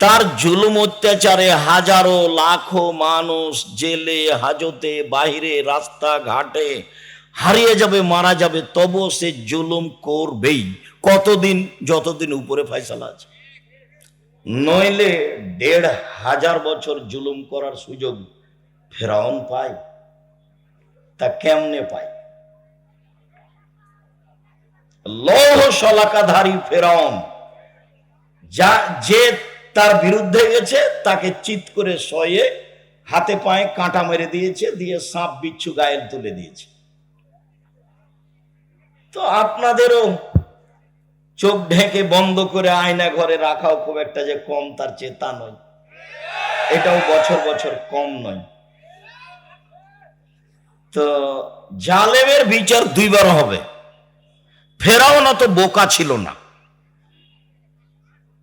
তার জুলুম অত্যাচারে হাজারো লাখো মানুষ জেলে, হাজতে, বাহিরে, রাস্তাঘাটে হারিয়ে যাবে, মারা যাবে তবু সে জুলুম করবেই। কতদিন, যতদিন উপরে ফয়সালা আছে। নইলে দেড় হাজার বছর জুলুম করার সুযোগ ফেরাউন পায়। তা কেমনে পায়? লৌহ শলাকাধারী ফেরাউন, যা যে তার বিরুদ্ধে গেছে, তাকে চিত করে শয়ে হাতে পায়ে কাঁটা মেরে দিয়েছে, দিয়ে সাপ বিচ্ছু গায়ের তুলে দিয়েছে। তো আপনাদেরও চোখ ঢেকে বন্ধ করে আয়না ঘরে রাখাও খুব একটা যে কম, তার চেতা নয়। এটাও বছর বছর কম নয়। তো জালেমের বিচার দুইবার হবে। ফেরাও না তো বোকা ছিল না।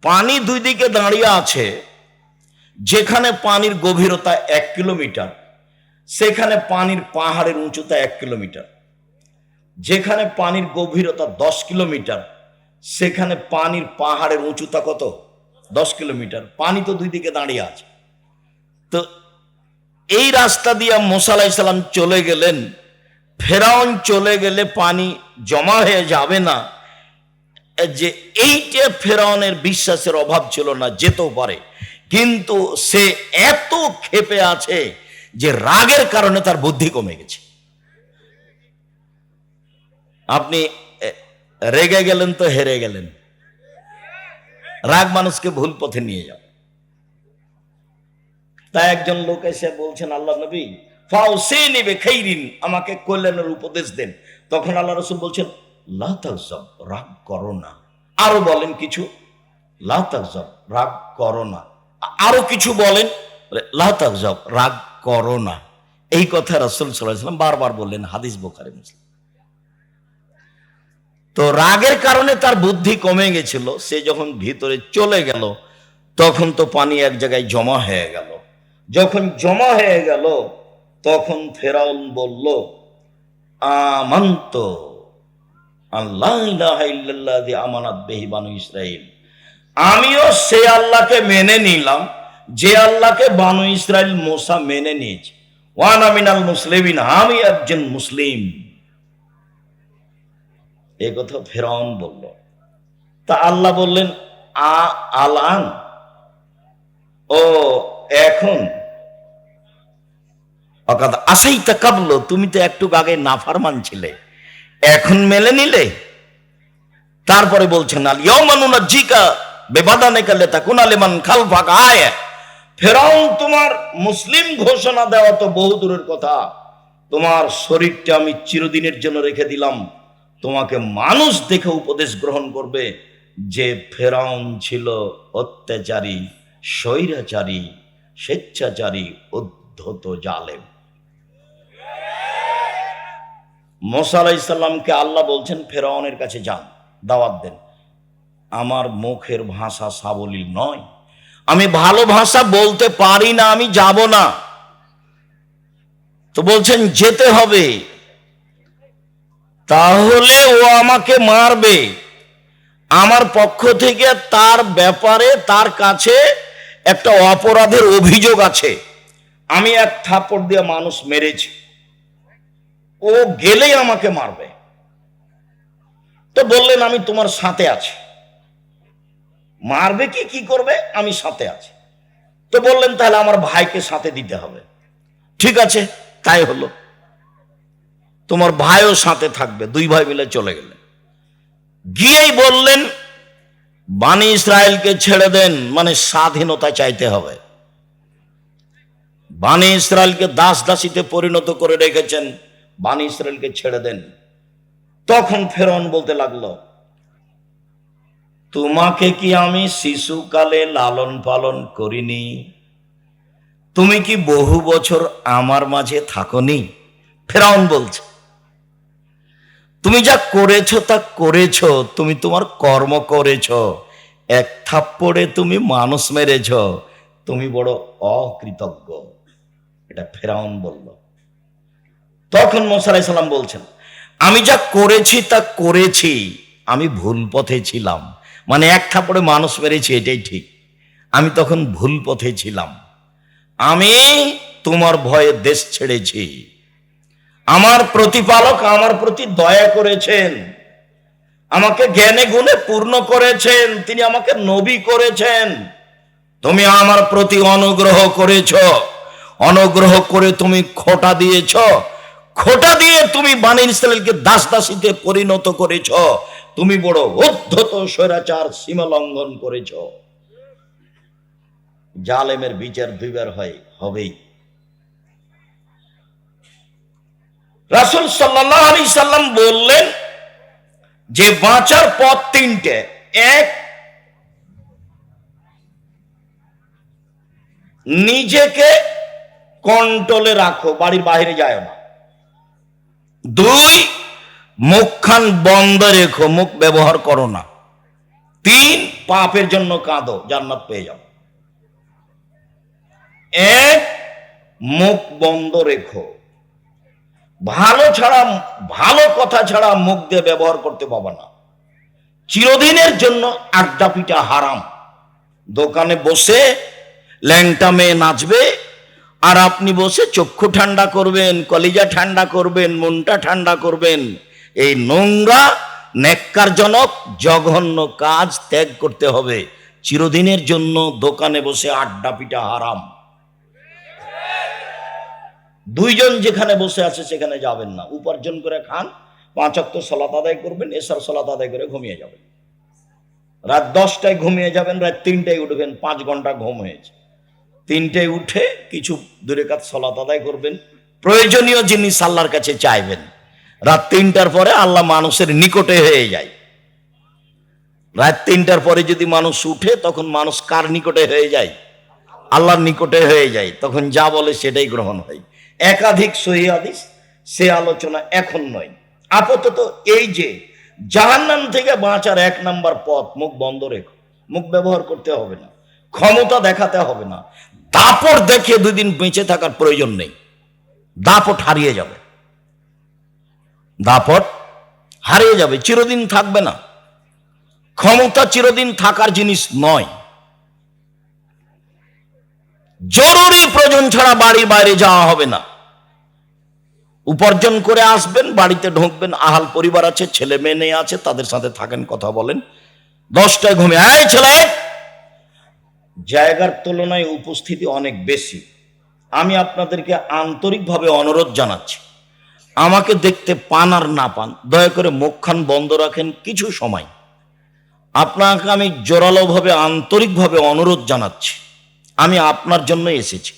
পানি দুই দিকে দাঁড়িয়ে আছে, যেখানে পানির গভীরতা এক কিলোমিটার, সেখানে পানির পাহাড়ের উঁচুতা এক কিলোমিটার। যেখানে পানির গভীরতা দশ কিলোমিটার, সেখানে পানির পাহাড়ের উঁচুতা কত? দশ কিলোমিটার। পানি তো দুই দিকে দাঁড়িয়ে আছে। তো এই রাস্তা দিয়ে মোসালাই সাল্লাম চলে গেলেন। ফেরাউন চলে গেলে পানি জমা হয়ে যাবে না। যে এইটা ফেরাউনের বিশ্বাসের অভাব ছিল না, যেতেও পারে। কিন্তু সে এত ক্ষেপে আছে যে রাগের কারণে তার বুদ্ধি কমে গেছে। আপনি রেগে গেলেন তো হেরে গেলেন। রাগ মানুষকে ভুল পথে নিয়ে যাও। তাই একজন লোক এসে বলছেন, আল্লাহ নবী ফাও সে নেবে খেইরিন, আমাকে কল্যাণের উপদেশ দেন। তখন আল্লাহ রসুল বলছেন লাতাজব রাগ করো না। আরও বলেন কিছু? লাতাজব রাগ করো না। আরও কিছু বলেন? লাতাজব রাগ করো না। এই কথা রসুল সাল্লাম বারবার বললেন হাদিস বোখারে, মুসলিম। তো রাগের কারণে তার বুদ্ধি কমে গেছিল, সে যখন ভিতরে চলে গেল, তখন তো পানি এক জায়গায় জমা হয়ে গেল। যখন জমা হয়ে গেল, তখন ফেরাউন বলল, আমান্ত আল্লাহ বানু ইসরাইল। আমিও সে আল্লাহকে মেনে নিলাম, যে আল্লাহকে বানু ইসরাইল মোসা মেনে নিয়েছে। ওয়ানা মিনাল মুসলিমিন, আমি একজন মুসলিম। এ কথা ফেরাউন বলল। তা আল্লাহ বললেন, আ, আলান। ও, এখন। অকাদ আসাই তা কাবলো, তুমি তো একটু আগে নাফারমান ছিলে। এখন মেলে নিলে? তারপরে বলছেন, আল ইয়মানুনা জিকা বেবাদানে কালে তা কুনালেমান খাল ফাঁকা আয়। ফেরাউন, তোমার মুসলিম ঘোষণা দেওয়া তো বহু দূরের কথা। তোমার শরীরটা আমি চিরদিনের জন্য রেখে দিলাম। তোমাকে মানুষ দেখে উপদেশ গ্রহণ করবে যে ফেরাউন ছিল অত্যাচারী, স্বৈরাচারী, স্বেচ্ছাচারী, উদ্ধত জালেম। মোসা আলাইসাল্লামকে আল্লাহ বলছেন, ফেরাউনের কাছে যান, দাওয়াত দেন। আমার মুখের ভাষা সাবলীল নয়। আমি ভালো ভাষা বলতে পারি না, আমি যাব না। তো বলছেন, যেতে হবে। তাহলে ও আমাকে মারবে। আমার পক্ষ থেকে তার ব্যাপারে, তার কাছে একটা অপরাধের অভিযোগ আছে। আমি এক থাপড় দিয়ে মানুষ মেরেছি। ও গেলেই আমাকে মারবে। তো বললেন, আমি তোমার সাথে আছি। মারবে কি কি করবে? আমি সাথে আছি। তো বললেন, তাহলে আমার ভাইকে সাথে দিতে হবে। ঠিক আছে, তাই হলো। তোমার ভাইও সাথে থাকবে, দুই ভাই মিলে চলে গেলেন। গিয়েই বললেন বাণী ইসরায়েলকে ছেড়ে দেন মানে স্বাধীনতা চাইতে হবে। বাণী ইসরায়েলকে দাস দাসীতে পরিণত করে রেখেছেন। বাণী ইসরায়েলকে ছেড়ে দেন। তখন ফেরন বলতে লাগল, তোমাকে কি আমি শিশুকালে লালন পালন করিনি? তুমি কি বহু বছর আমার মাঝে থাকনি? ফেরাউন বলছে, তুমি যা করেছ তা করেছ, তুমি তোমার কর্ম করেছ, এক থাপ্পড়ে তুমি মানুষ মেরেছ, তুমি বড় অকৃতজ্ঞ। এটা ফেরাউন বলল। তখন মোসালাই সাল্লাম বলছেন, আমি যা করেছি তা করেছি, আমি ভুল পথে ছিলাম। মানে এক থাপড়ে মানুষ মেরেছি, এটাই ঠিক। আমি তখন ভুল পথে ছিলাম। আমি তোমার ভয়ে দেশ ছেড়েছি। আমার প্রতিপালক আমার প্রতি দয়া করেছেন। আমাকে জ্ঞানে গুণে পূর্ণ করেছেন। তিনি আমাকে নবী করেছেন। তুমি আমার প্রতি অনুগ্রহ করেছ। অনুগ্রহ করে তুমি খোটা দিয়েছ। খোটা দিয়ে তুমি বাণী ইসরায়েলকে দাস দাসীতে পরিণত করেছ, তুমি বড় উদ্ধত স্বৈরাচার সীমা লঙ্ঘন করেছ। জালেমের বিচার দুইবার হয়, হবেই। রাসুল সাল্লাহ আলি সাল্লাম বললেন যে, বাঁচার পথ তিনটে। এক, নিজেকে কন্ট্রোলে রাখো, বাড়ির বাইরে যায় না। দুই, মুখখান বন্ধ রেখো, মুখ ব্যবহার করো না। তিন, পাপের জন্য কাঁদো, জান্নাত পেয়ে যাও। এক, মুখ বন্ধ রেখো। ভালো ছাড়া, ভালো কথা ছাড়া মুখ দিয়ে ব্যবহার করতে পাবো না। চিরদিনের জন্য আড্ডা পিটা হারাম। দোকানে বসে ল্যাংটা মেয়ে নাচবে আর আপনি বসে চক্ষু ঠান্ডা করবেন, কলিজা ঠান্ডা করবেন, মনটা ঠান্ডা করবেন। এই নোংরা নেককারজনক জঘন্য কাজ ত্যাগ করতে হবে। চিরদিনের জন্য দোকানে বসে আড্ডা পিটা হারাম। দুইজন যেখানে বসে আছে সেখানে যাবেন না। উপার্জন করে খান, পাঁচ অক্ত সলাত আদায় করবেন, এসার সলাত আদায় করে ঘুমিয়ে যাবেন। রাত দশটায় ঘুমিয়ে যাবেন, রাত তিনটায় উঠবেন, পাঁচ ঘণ্টা ঘুম হয়েছে। তিনটায় উঠে কিছু দূরে কাজ সলাত আদায় করবেন। প্রয়োজনীয় জিনিস আল্লাহর কাছে চাইবেন। রাত তিনটার পরে আল্লাহ মানুষের নিকটে হয়ে যায়। রাত তিনটার পরে যদি মানুষ উঠে, তখন মানুষ কার নিকটে হয়ে যায়? আল্লাহর নিকটে হয়ে যায়। তখন যা বলে সেটাই গ্রহণ হয়। একাধিক সহি হাদিস, সে আলোচনা এখন নয়। আপাতত এই যে জাহান্নাম থেকে বাঁচার এক নাম্বার পথ মুখ বন্ধ রেখো। মুখ ব্যবহার করতে হবে না। ক্ষমতা দেখাতে হবে না। দাপট দেখে দুই দিন বেঁচে থাকার প্রয়োজন নেই। দাপট হারিয়ে যাবে। দাপট হারিয়ে যাবে, চিরদিন থাকবে না। ক্ষমতা চিরদিন থাকার জিনিস নয়। জরুরি প্রয়োজন ছাড়া বাড়ির বাইরে যাওয়া হবে না। উপার্জন করে আসবেন, বাড়িতে ঢুকবেন, আহাল পরিবার আছে, ছেলে মেয়ে নেই আছে, তাদের সাথে থাকেন, কথা বলেন। দশটায় ঘুমে এই ছেলে! জায়গার তুলনায় উপস্থিতি অনেক বেশি। আমি আপনাদেরকে আন্তরিকভাবে অনুরোধ জানাচ্ছি, আমাকে দেখতে পান আর না পান, দয়া করে মুখখান বন্ধ রাখেন কিছু সময়। আপনাকে আমি জোরালোভাবে, আন্তরিকভাবে অনুরোধ জানাচ্ছি, আমি আপনার জন্য এসেছি।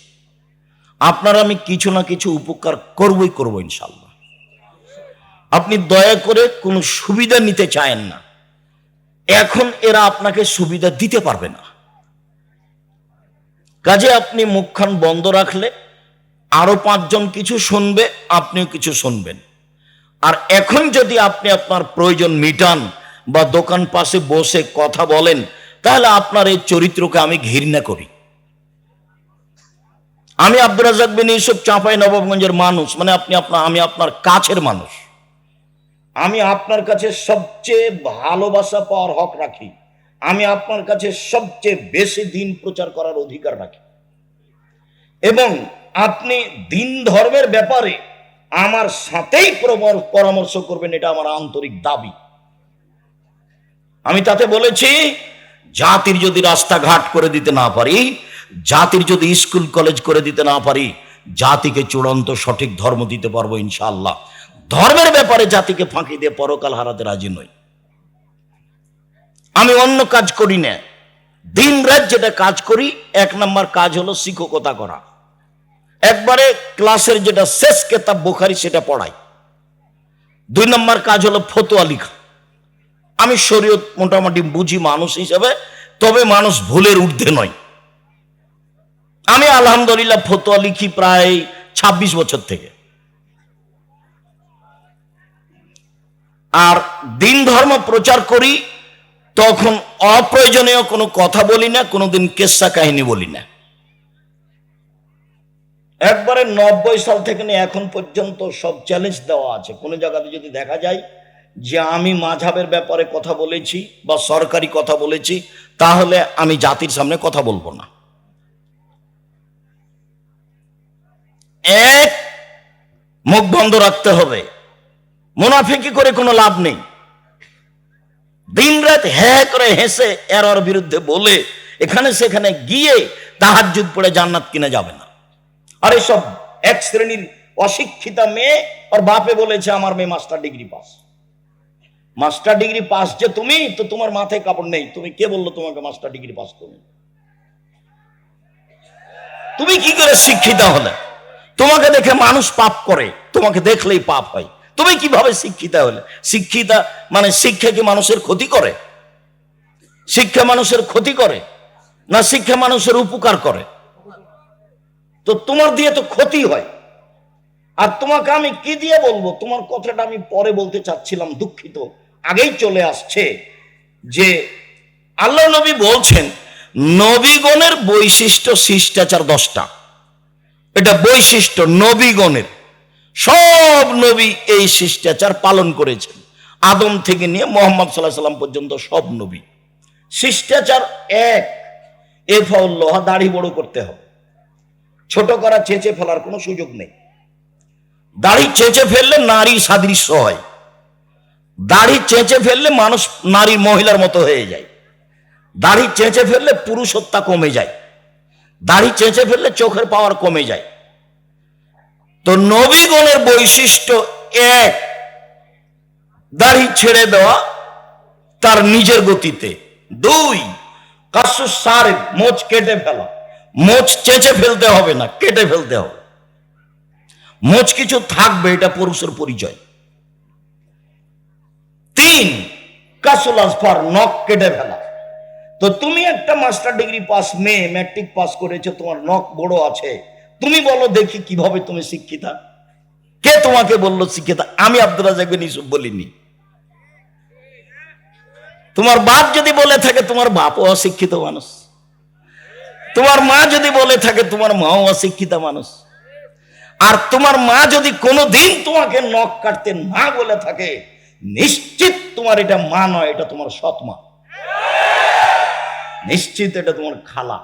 আপনার আমি কিছু না কিছু উপকার করবই করব ইনশাল্লাহ আপনি দয়া করে কোনো সুবিধা নিতে চায়েন না। এখন এরা আপনাকে সুবিধা দিতে পারবে না। কাজে আপনি মুখখান বন্ধ রাখলে আরও পাঁচজন কিছু শুনবে, আপনিও কিছু শুনবেন। আর এখন যদি আপনি আপনার প্রয়োজন মিটান বা দোকান পাশে বসে কথা বলেন, তাহলে আপনার এই চরিত্রকে আমি ঘৃণা করি। আমি আব্দুর রাজাক বিন ইউসুফ চাঁপাই নবাবগঞ্জের মানুষ মানে আপনি আপনার, আমি আপনার কাছের মানুষ। আমি আপনার কাছে সবচেয়ে ভালোবাসা পাওয়ার হক রাখি। আমি আপনার কাছে সবচেয়ে বেশি দিন প্রচার করার অধিকার রাখি। এবং আপনি দিন ধর্মের ব্যাপারে আমার সাথেই পরামর্শ করবেন, এটা আমার আন্তরিক দাবি। আমি তাতে বলেছি, জাতির যদি রাস্তাঘাট করে দিতে না পারি, জাতির যদি স্কুল, কলেজ করে দিতে না পারি, জাতিকে চূড়ান্ত সঠিক ধর্ম দিতে পারব ইনশাআল্লাহ। ধর্মের ব্যাপারে জাতিকে ফাঁকি দিয়ে পরকাল হারাতে রাজি নই। আমি অন্য কাজ করি না। দিন রাত যেটা কাজ করি, এক নম্বর কাজ হলো শিক্ষকতা করা। একবারে ক্লাসের যেটা শেষ কেতাব বোখারি সেটা পড়াই। দুই নম্বর কাজ হলো ফতোয়া লিখা। আমি শরীয়ত মোটামুটি বুঝি মানুষ হিসাবে, তবে মানুষ ভুলের ঊর্ধ্বে নয়। আমি আলহামদুলিল্লাহ ফতোয়া লিখি প্রায় ২৬ বছর থেকে। আর দিন ধর্ম প্রচার করি তখন অপ্রয়োজনীয় কোনো কথা বলি না, কোনোদিন কেসা কাহিনী বলি না। একবারে নব্বই সাল থেকে নিয়ে এখন পর্যন্ত সব চ্যালেঞ্জ দেওয়া আছে। কোনো জায়গাতে যদি দেখা যায় যে আমি মাঝাবের ব্যাপারে কথা বলেছি বা সরকারি কথা বলেছি, তাহলে আমি জাতির সামনে কথা বলব না। এক, মুখ বন্ধ রাখতে হবে। মুনাফিকি করে কোনো লাভ নেই। দিন রাত হ্যাঁ করে হেসে এর বিরুদ্ধে বলে, এখানে সেখানে গিয়ে তাহার যুগ পড়ে জান্নাত কিনে যাবে না। আর এসব এক শ্রেণির অশিক্ষিতা মেয়ে আর বাপে বলেছে, আমার মেয়ে master degree pass master degree pass যে তুমি, তো তোমার মাথায় কাপড় নেই। তুমি কে বলল তোমাকে মাস্টার ডিগ্রি পাস করবে? তুমি কি করে শিক্ষিত হলে? তোমাকে দেখে মানুষ পাপ করে, তোমাকে দেখলেই পাপ হয়। তুমি কীভাবে শিক্ষিতা হলে? শিক্ষিতা মানে শিক্ষা কি মানুষের ক্ষতি করে? শিক্ষা মানুষের ক্ষতি করে না শিক্ষা মানুষের উপকার করে? তো তোমার দিয়ে তো ক্ষতি হয়। আর তোমাকে আমি কি দিয়ে বলব? তোমার কথাটা আমি পরে বলতে চাচ্ছিলাম, দুঃখিত। আগেই চলে আসছে যে আল্লাহ নবী বলছেন, নবীগণের বৈশিষ্ট্য শিষ্টাচার দশটা। এটা বৈশিষ্ট্য নবীগণের। সব নবী এই শিষ্টাচার পালন করেছেন। আদম থেকে নিয়ে মোহাম্মদ সাল্লাহ সাল্লাম পর্যন্ত সব নবী। শিষ্টাচার এক। এ ফল্লোহা দাড়ি বড় করতে হবে। ছোট করা চেঁচে ফেলার কোনো সুযোগ নেই। দাড়ি চেঁচে ফেললে নারী সাদৃশ্য হয়। দাড়ি চেঁচে ফেললে মানুষ নারী মহিলার মতো হয়ে যায়। দাড়ি চেঁচে ফেললে পুরুষত্বা কমে যায়। দাড়ি চেঁচে ফেললে চোখের পাওয়ার কমে যায়। তো নবীগণের বৈশিষ্ট্য এক, দাড়ি ছেড়ে দেওয়া তার নিজের গতিতে। দুই কাশু সার মোচ কেটে ফেলা। মোচ চেঁচে ফেলতে হবে না, কেটে ফেলতে হবে। মোচ কিছু থাকবে, এটা পুরুষের পরিচয়। তিন, কাসুল আসফার নখ কেটে ফেলা। তো তুমি একটা মাস্টার ডিগ্রি পাস, মেয়ে, ম্যাট্রিক পাস করেছ, তোমার নখ বড় আছে। তুমি বলো দেখি কীভাবে তুমি শিক্ষিতা। কে তোমাকে বলল শিক্ষিতা? আমি আব্দুল রাজাক বিন ইউসুফ বলিনি। তোমার বাপ যদি বলে থাকে, তোমার বাপও অশিক্ষিত মানুষ। তোমার মা যদি বলে থাকে, তোমার মাও অশিক্ষিত মানুষ। আর তোমার মা যদি কোনো দিন তোমাকে নখ কাটতে না বলে থাকে, নিশ্চিত তোমার এটা মা নয়, এটা তোমার সৎ মা। নিশ্চিত এটা তোমার খালা।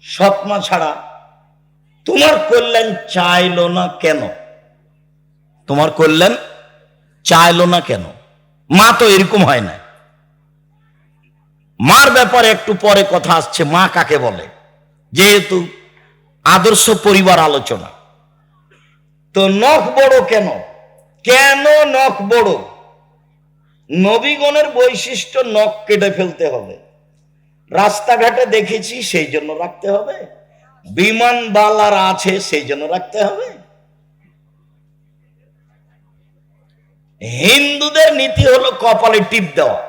সৎ মা ছাড়া তোমার কল্যাণ চাইলো না কেন? তোমার কল্যাণ চাইলো না কেন? মা তো এরকম হয় না। মার ব্যাপারে একটু পরে কথা আসছে, মা কাকে বলে? যেহেতু আদর্শ পরিবার আলোচনা। তো নখ বড় কেন? কেন নখ বড়? নবীগণের বৈশিষ্ট্য নখ কেটে ফেলতে হবে। রাস্তাঘাটে দেখেছি, সেই জন্য রাখতে হবে। বিমান বালার আছে, সেই জন্য রাখতে হবে। হিন্দুদের নীতি হলো কপালে টিপ দেওয়া।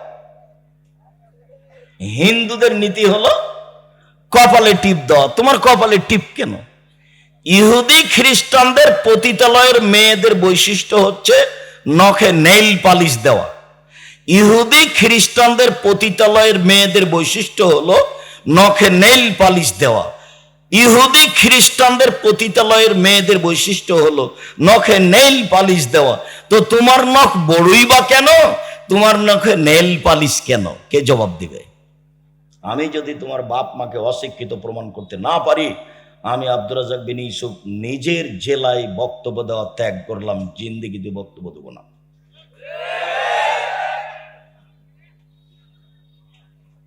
হিন্দুদের নীতি হলো কপালে টিপ দেওয়া। তোমার কপালে টিপ কেন? ইহুদি খ্রিস্টানদের পতিতালয়ের মেয়েদের বৈশিষ্ট্য হচ্ছে নখে নেইল পালিশ দেওয়া। ইহুদি খ্রিস্টানদের পতিতালয়ের মেয়েদের বৈশিষ্ট্য হলো নখে নেইল পালিশ দেওয়া। ইহুদি খ্রিস্টানদের পতিতালয়ের মেয়েদের বৈশিষ্ট্য হলো নখে নেইল পালিশ দেওয়া। তো তোমার নখ বড়ই বা কেন? তোমার নখে নেইল পালিশ কেন? কে জবাব দিবে? আমি যদি তোমার বাপ মাকে অশিক্ষিত প্রমাণ করতে না পারি, আমি আব্দুর রাজাক বিন ইউসুফ নিজের জেলায় বক্তব্য দেওয়া ত্যাগ করলাম জিন্দিগিতে বক্তব্য দেবো না।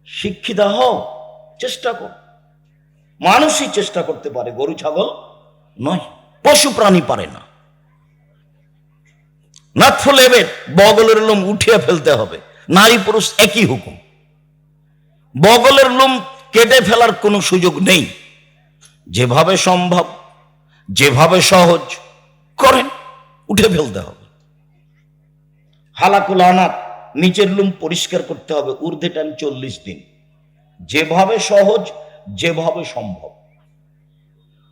শিক্ষিত হও, চেষ্টা কর। মানুষই চেষ্টা করতে পারে, গরু, ছাগল নয়, পশু, প্রাণী পারে না। নাথফুল এবের বগলের লোম উঠিয়ে ফেলতে হবে, নারী পুরুষ একই হুকুম। বগলের লোম কেটে ফেলার কোনো সুযোগ নেই। যেভাবে সম্ভব, যেভাবে সহজ, করেন, উঠে ফেলতে হবে। হালাকুল আনাত, নিচের লুম পরিষ্কার করতে হবে, ঊর্ধ্বে টান চল্লিশ দিন। যেভাবে সহজ যেভাবে সম্ভব।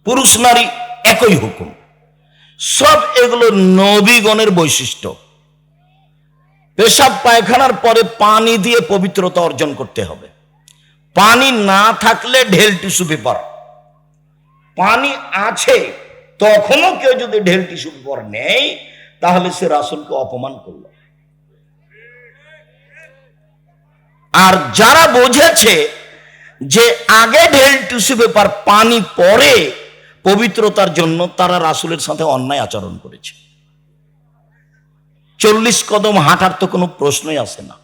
পুরুষ নারী একই হুকুম। সব এগুলো নবীগণের বৈশিষ্ট্য। পেশাব পায়খানার পরে পানি দিয়ে পবিত্রতা অর্জন করতে হবে। পানি না থাকলে ঢেল টিস্যু পেপার। পানি আছে, তখনও কেউ যদি ঢেল টিস্যু পেপার নেই তাহলে সে রাসুলকে অপমান করল। আর যারা বুঝেছে যে আগে ঢেল টিস্যু পেপার পানি পরে পবিত্রতার জন্য তারা রাসুলের সাথে অন্যায় আচরণ করেছে। চল্লিশ কদম হাঁটার তো কোনো প্রশ্নই আসে না।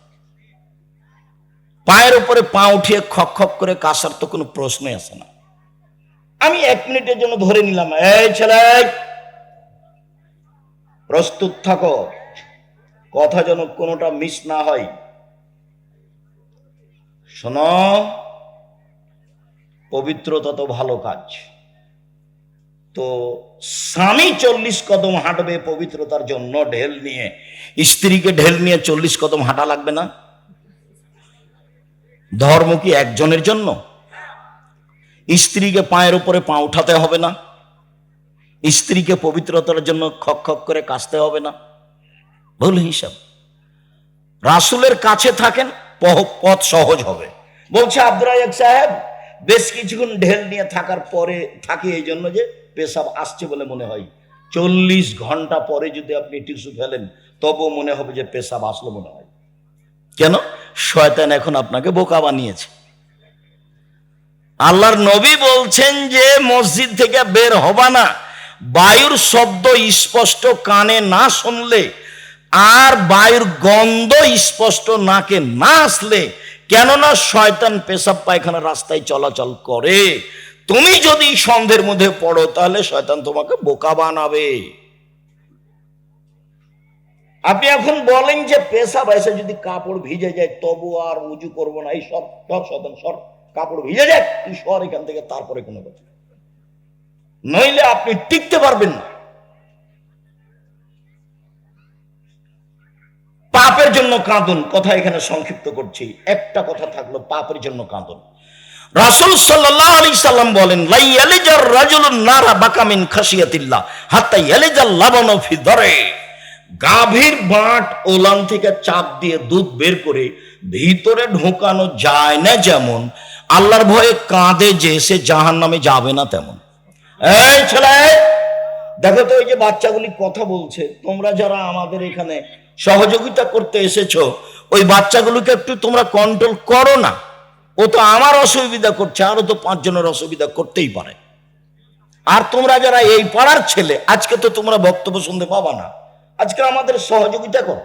পায়ের উপরে পা উঠিয়ে খক খক করে কাসার তো কোনো প্রশ্নই আসে না। আমি এক মিনিটের জন্য ধরে নিলাম, এই ছেলে, প্রস্তুত থাকো। কথা যেন কোনোটা মিস না হয়। শোনো পবিত্রতা তো ভালো কাজ। তো স্বামী চল্লিশ কদম হাঁটবে পবিত্রতার জন্য ঢেল নিয়ে। স্ত্রীকে ঢেল নিয়ে চল্লিশ কদম হাঁটা লাগবে না? ধর্ম কি একজনের জন্য? স্ত্রীকে পায়ের উপরে পা উঠাতে হবে না? স্ত্রীকে পবিত্রতার জন্য খক খক করে কাশতে হবে না? ভুল হিসাব। রাসুলের কাছে থাকেন পথ সহজ হবে। বলছে আব্দুর রাজাক সাহেব বেশ কিছুক্ষণ ঢেল নিয়ে থাকার পরে থাকি এই জন্য যে পেশাব আসছে বলে মনে হয়। চল্লিশ ঘণ্টা পরে যদি আপনি টিস্যু ফেলেন, তবুও মনে হবে যে পেশাব আসলো মনে হয়। কেন? শয়তান এখন আপনাকে বোকা বানিয়েছে। আল্লাহর নবী বলছেন যে মসজিদ থেকে বের হবা না। বায়ুর শব্দ স্পষ্ট কানে না শুনলে, আর বায়ুর গন্ধ স্পষ্ট নাকে না আসলে কেননা শয়তান পেশাব পায়খানা রাস্তায় চলাচল করে। তুমি যদি সন্ধ্যের মধ্যে পড়ো, তাহলে শয়তান তোমাকে বোকা বানাবে। আপনি এখন বলেন যে পেশাব এসে যদি কাপড় ভিজে যায়, তবু আর উজু করব না। এই সব সব শতাংশ সর কাপড় ভিজে যায় তুই সর এখান থেকে, তারপরে কোনো কথা। নইলে আপনি টিকতে পারবেন না। পাপের জন্য কাঁদুন। কথা এখানে সংক্ষিপ্ত করছি। একটা কথা থাকল, পাপের জন্য কাঁদুন। রাসূল সাল্লাল্লাহু আলাইহি সাল্লাম বলেন, লাই ইয়ালিজার রাজুলুন নারা বাকামিন খাসিয়াতিল্লাহ হাত্তা ইয়ালিজাল লাবানু দরে। গাভীর বাঁট ওলান থেকে চাপ দিয়ে দুধ বের করে ভিতরে ঢোকানো যায় না যেমন, আল্লাহর ভয়ে কাঁদে যে সে জাহান নামে যাবে না তেমন। এই ছেলে, দেখো তো ওই যে বাচ্চাগুলি কথা বলছে, তোমরা যারা আমাদের এখানে সহযোগিতা করতে এসেছ, ওই বাচ্চাগুলোকে একটু তোমরা কন্ট্রোল করো না। ও তো আমার অসুবিধা করছে, আরও তো পাঁচজনের অসুবিধা করতেই পারে। আর তোমরা যারা এই পাড়ার ছেলে, আজকে তো তোমরা বক্তব্য শুনতে পাবা না। আজকে আমাদের সহযোগিতা করো।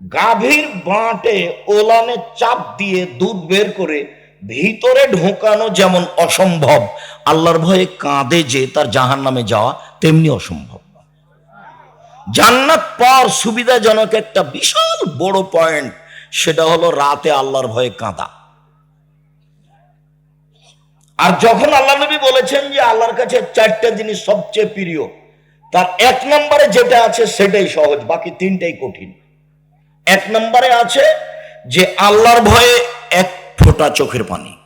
গাভীর বাঁটে ওলানে চাপ দিয়ে দুধ বের করে ভিতরে ঢোকানো যেমন অসম্ভব, আল্লাহর ভয়ে কাঁদে যে তার জাহান নামে যাওয়া তেমনি অসম্ভব। জান্নাত পাওয়ার সুবিধাজনক একটা বিশাল বড় পয়েন্ট সেটা হলো রাতে আল্লাহর ভয়ে কাঁদা। আর যখন আল্লাহ নবী বলেছেন যে আল্লাহর কাছে চারটা জিনিস সবচেয়ে প্রিয়, তার এক নম্বরে যেটা আছে সেটাই সহজ, বাকি তিনটাই কঠিন। এক নম্বরে আছে যে আল্লাহর ভয়ে এক ফোঁটা চোখের পানি।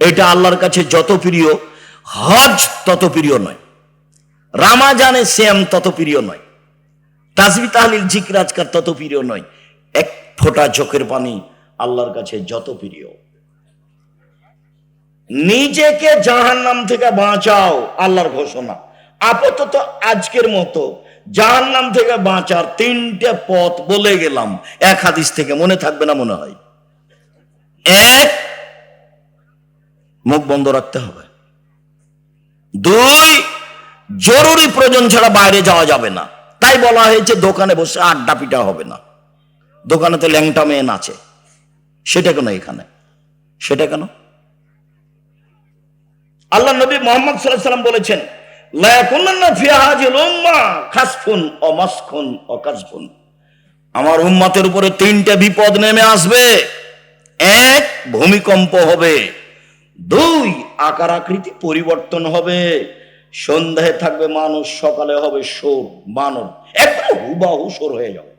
এটা আল্লাহর কাছে যত প্রিয়, হজ তত প্রিয় নয়। রামাজানে শ্যাম তত প্রিয় নয়। তাজবি তাহলিল জিকরাজকার তত প্রিয় নয়। এক ফোঁটা চোখের পানি আল্লাহর কাছে যত প্রিয়। নিজেকে জাহান্নাম থেকে বাঁচাও, আল্লাহর ঘোষণা। আপাতত আজকের মতো জাহান্নাম থেকে বাঁচার তিনটে পথ বলে গেলাম। এক হাদিস থেকে মনে থাকবে না মনে হয়। এক, মুখ বন্ধ রাখতে হবে। দুই, জরুরি প্রয়োজন ছাড়া বাইরে যাওয়া যাবে না। তাই বলা হয়েছে দোকানে বসে আড্ডা পিটা হবে না। দোকানে তো ল্যাংটা মেয়ে নাচে। সেটা কেন এখানে? সেটা কেন? আল্লাহ নবী মোহাম্মদ সাল্লাহ সাল্লাম বলেছেন আমার উম্মাতের উপরে তিনটে বিপদ নেমে আসবে। এক, ভূমিকম্প হবে। দুই, আকার আকৃতি পরিবর্তন হবে। সন্ধ্যায় থাকবে মানুষ সকালে হবে সোর মানব একদম হুবাহু সোর হয়ে যাবে।